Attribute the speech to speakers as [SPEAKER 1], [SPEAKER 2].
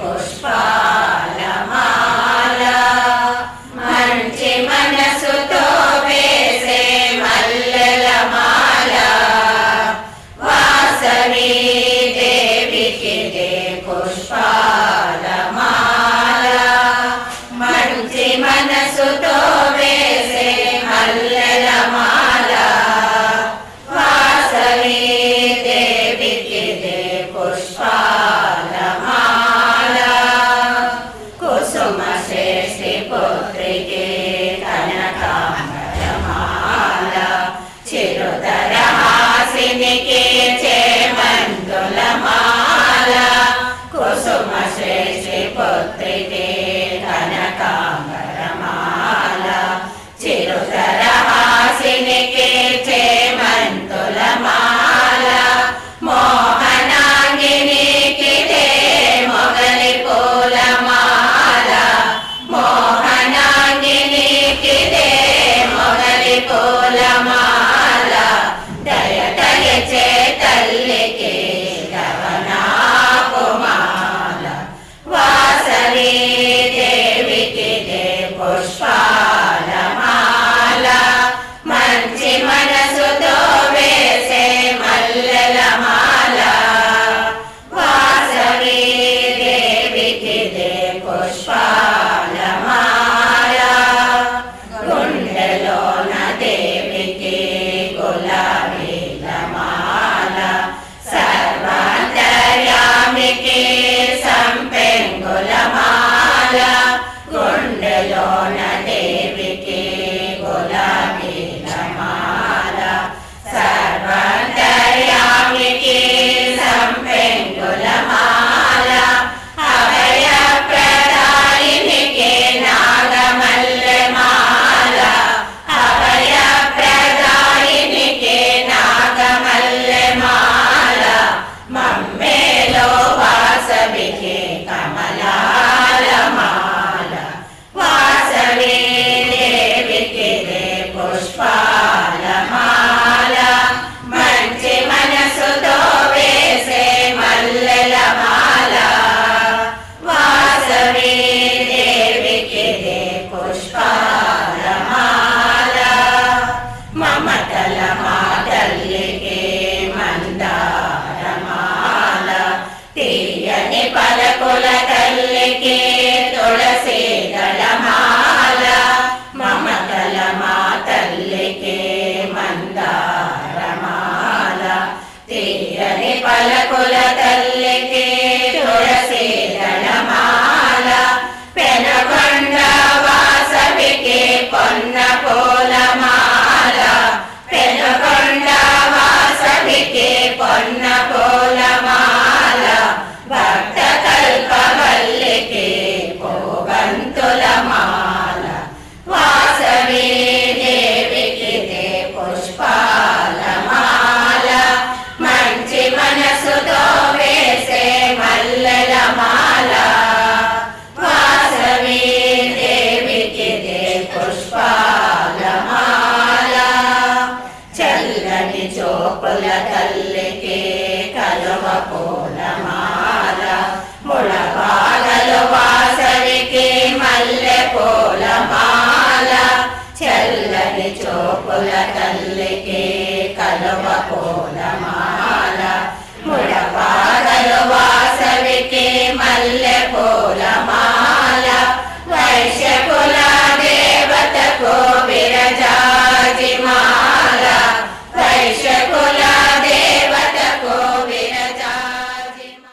[SPEAKER 1] పుష్పాల మాల మంచి మనసుతో श्रेष्ठपुत्रिके धनकामर కమలాలమాల వాసవే దేవికి రే పుష్పా కుల తల్లికి తులసి దళమాల మమతల మా తల్లికి మందారమాల తీరని పలకుల తల్లి కలి చూపుల తల్లికి కలువ పూలమాల